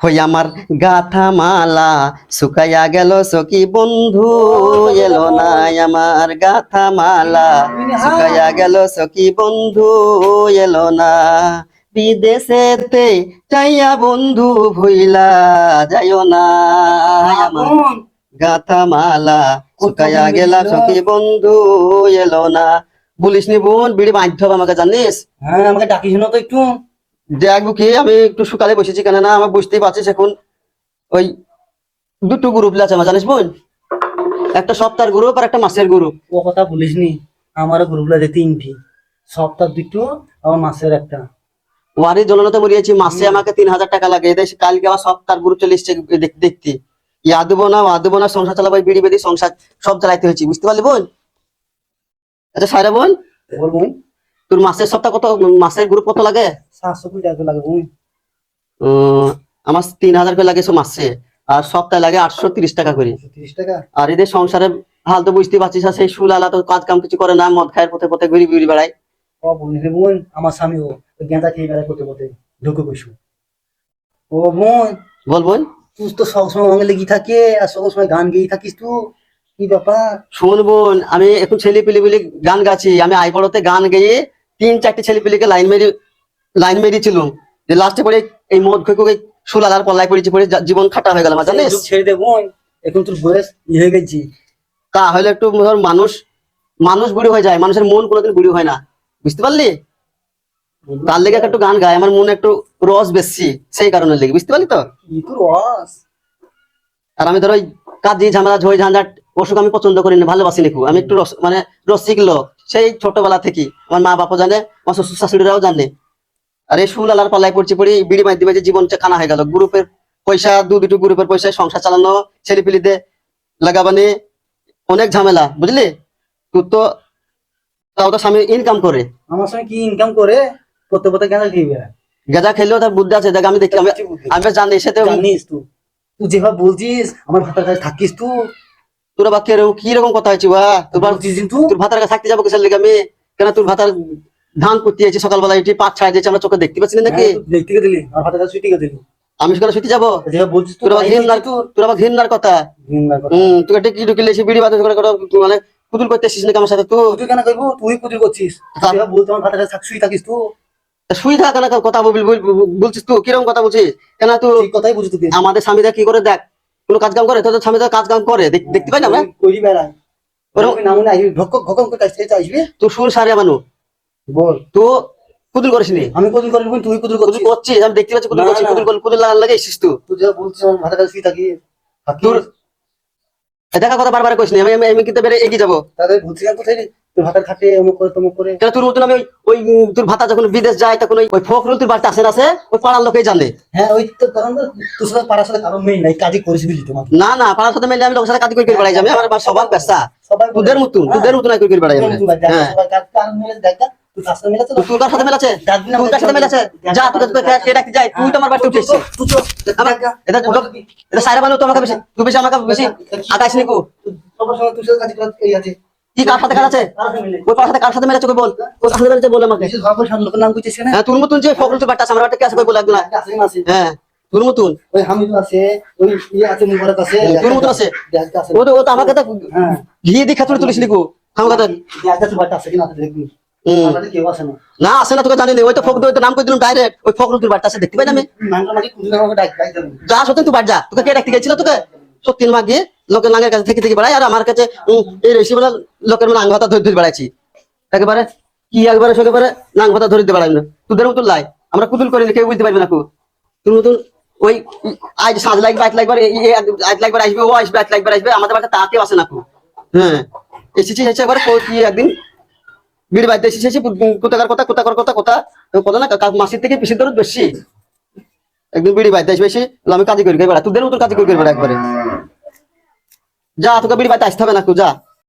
হই আমার গাথা মালা শুকাইয়া গেল সখী বন্ধু এলো নাই আমার গাথা মালা শুকাইয়া গেল সখী বন্ধু এলো না। বিদেশেতে চাইয়া বন্ধু ভুইলা যাইও না। আমার গাথা মালা শুকাইয়া গেল সখী বন্ধু এলো না। বলিস নি বোন বিড়ি বাধ্য আমাকে জানিস? হ্যাঁ আমাকে ডাকিস না তো একটু। দেখব কি আমি একটু সকালে বসেছি কেন না আমার বুঝতেই পারছিস এখন ওই দুটো গ্রুপ আছে আমার জানিস বোন? একটা সপ্তাহের গ্রুপ আর একটা মাসের গ্রুপ ও কথা বলিস নি আমারও গ্রুপলা যে তিনটি। সপ্তাহ দুটো আমার মাসের একটা। ওয়ারি জলনতে বলিয়েছি মাসে আমাকে তিন হাজার টাকা লাগে। এদের কালকে আবার সপ্তাহের গ্রুপ চলে এসছে দেখ- দেখতে। ইয়া দেবো না ওয়া দেবো না সংসার চালাবো বিড়ি বেদি সংসার সব চালাইতে হয়েছে বুঝতে পারলি বোন? আচ্ছা সাইরা বোন? বলব তোর মাসের সপ্তাহ কত মাসের গ্রুপ কত লাগে? সাতশো টাকা আমার তিন হাজার করে লাগে মাসে আর সপ্তাহে লাগে আটশো তিরিশ টাকা করে। আর এদের সংসারে হাল তো বুঝতে পারছিস সেই সুলালা তো কাজ কাম কিছু করে না মদ খায়ের পথে পথে ঘুরি ঘুরি বেড়ায়। বোন আমার স্বামী ও গেঁদা খেয়ে বেড়ায় করতে করতে ঢুকে বসু ও বোন বল বোন তুই তো সবসময় লেগে থাকে আর সবসময় গান গেয়ে থাকিস তুই কি ব্যাপার? শোন বোন আমি এখন ছেলে পিলি বলে গান গাছি আমি আই বড়তে গান গেয়ে তিন চারটে ছেলে পিলিকে লাইন মেরে লাইন মেরেছিলাম যে লাস্টে পরে এই মদ খেয়ে সুলালার পল্লায় পড়েছি পড়ে জীবন খাটা হয়ে গেল আমার জানিস? ছেড়ে দে বোন এখন তোর বয়স হয়ে গেছি। তাহলে একটু ধর মানুষ মানুষ বুড়ি হয়ে যায় মানুষের মন কোনোদিন বুড়ি হয় না। বুঝতে পারলি? তার লেগে একটু গান গায় আমার মনে একটু রস বেশি সেই কারণে লেগে বুঝতে পারলি তো? রস? আর আমি ধর ওই কাজী ঝামেলা ঝই ঝাঞ্ঝাট ওসব আমি পছন্দ করি না ভালোবাসি নিকু? আমি একটু রস- মানে রসিক লোক। সেই ছোটবেলা থেকে আমার মা বাবা জানে আমার শ্বশুর শাশুড়িরাও জানে। আর এই সুল আলার পাল্লায় পড়ছি পড়ি বিড়ি মাইতে মাইতে জীবন খানা হয়ে গেল। গ্রুপের পয়সা দু দুটো গ্রুপের পয়সায় সংসার চালানো ছেলে পিলিতে লাগাবানি অনেক ঝামেলা বুঝলি? তোর তো তাও তো স্বামী ইনকাম করে। আমার সঙ্গে কি ইনকাম করে? করতে করতে গেঁদা খেয়ে গেজা খেলেও তার বুদ্ধি আছে দেখ আমি দেখি আমি আমি জানি সেটা জানিস তুই। তুই যেভাবে বলছিস আমার ভাতার কাছে থাকিস তুই। তোরা বা কীরকম কীরকম কথা হয়েছে বা তোর তোর ভাতার কাছে থাকতে যাব কিসের লেগে আমি? কেন তোর ভাতার ধান করতে যাচ্ছি সকালবেলা এটি পাঁচ ছাড় দিয়েছে আমরা চোখে দেখতে পাচ্ছি না নাকি? হ্যাঁ, দেখতে দিলি আমার ভাতার কাছে শুইতে দিলি আমি সকালে শুতে যাব? তোর আবার তোর কথা। হম একটা কি ঢুকিলে এসে বিড়ি বাদে মানে কুতুল করতে এসেছিস নাকি আমার সাথে তুই? তুই কেন করব? তুই কুদির করছিস। বলতে আমার ভাতার কাছে শুই থাকিস তুই শুই থাক কথা বল- বল- বল- বলছিস তুই কীরকম কথা বলছিস? কেন তুই কথাই বুঝি তুই আমাদের স্বামীরা কি করে দেখ? কোনো কাজ কাম করে তোদের স্বামীরা কাজ কাম করে দেখ- দেখতে পাই না আমরা? করি বেড়ায় তুই সুর সারিয়া মানু। বল। তুই কুতুল করিস নি আমি কুদির করি তুই কুদির কুতুল করছিস? আমি দেখতে পাচ্ছি কুতুল না, করছিস না। কুতুল কুতুল লাগে এসেছিস তুই। তুই যেভাবে বলছিস আমার ভাতার কাছে থাকি তোর দেখা কথা বারবার কইস নি আমি আমি- কিন্তু বেড়ে এগিয়ে যাব। বলছি কেন কোথায়? তোর অমুক করে তমুক করে। তোর মতন আমি ওই- তোর ভাতা যখন বিদেশ যায় তখন ওই ওই ফখরুল তোর বাড়িতে আসে না আসে ওই পাড়ার লোকেই জানে। হ্যাঁ ওই তো তো তোর সাথে পাড়ার সাথে কারও মেয়ে নাই কাজই করেছি বুঝলি তোমার না না পাড়ার সাথে মিলে আমি লোকের সাথে কাজ করে বেড়াই যাবে। আমার স্বভাব পেশা তোদের মতন হ্যাঁ, তোদের মতন করে বেড়াই যাবে। হ্যাঁ। তুই করে সাথে মেলাছে কার সাথে মেলাছে যা ডাকতে যাই তুই তো আমার বাড়িতে উঠেছিস তুই এটা এটা সাইরা বানু তোমাকে বেশি। তুই বেশি আমাকে বেশি আকাশ নিকু সবার সঙ্গে তোর সাথে কাজ এই আছে। কি কার সাথে? ওই পাড়ার সাথে কার সাথে মেলাছে ওকে বল? ওই সাথে বল আমাকে। লোকের নাম করছিস কেন? হ্যাঁ তোর মতন যে বাড়িতে আমার বাড়িতে কে আছে কই বল একদম না না হ্যাঁ তোর মতন। ওই হামিদুল আছে, ওই ইয়ে আছে, মুবারক আছে, তোর মতন আছে। দেখ, দেখ। ও তো ও তো আমাকে তো হ্যাঁ। ঘিয়ে দিয়ে খাতুরে তুলিস দেখ, দেখ, তোর আছে কিনা দেখবি। না। না আসে না তোকে জানি না। ওই তো নাম করে দিলাম ডাইরেক্ট ওই ফখরুল তোর বাড়িতে আছে দেখতে পাই না আমি। আমাকে। যা সত্যি তুই বাড়ি যা। তোকে কে ডাকতে গেছিল তোকে? সত্যি মা গিয়ে। লোকের নাঙ্গের কাছে থেকে থেকে বেড়াই আর আমার কাছে এই রেসি বেলা লোকের মানে আঙ্গ হাতা ধরে ধরে বেড়াইছি। একেবারে কি একবারে সেকেবারে নাং হাতা ধরে দিতে বেড়াই না তোদের মতন লাই, আমরা কুদুল করি কেউ বুঝতে পারবে না কু। তোর মতন ওই, আজ সাজ লাগবে আসবে, ও আসবে আসবে, আমাদের বাড়িতে তা কেউ আসে না কু। হ্যাঁ এসেছি একবারে একদিন। বিড়ি বাড়িতে এসেছি কোথাকার কথা কোথাকার কথা কথা কথা না মাসির থেকে পিসির দরদ বেশি। একদিন বিড়ি বাড়িতে আসবে আমি কাজই করি বেড়া তোদের মতন কাজই করি বেড়া একবারে। যা তোকে বিড়ি বাড়িতে আসতে হবে না যা।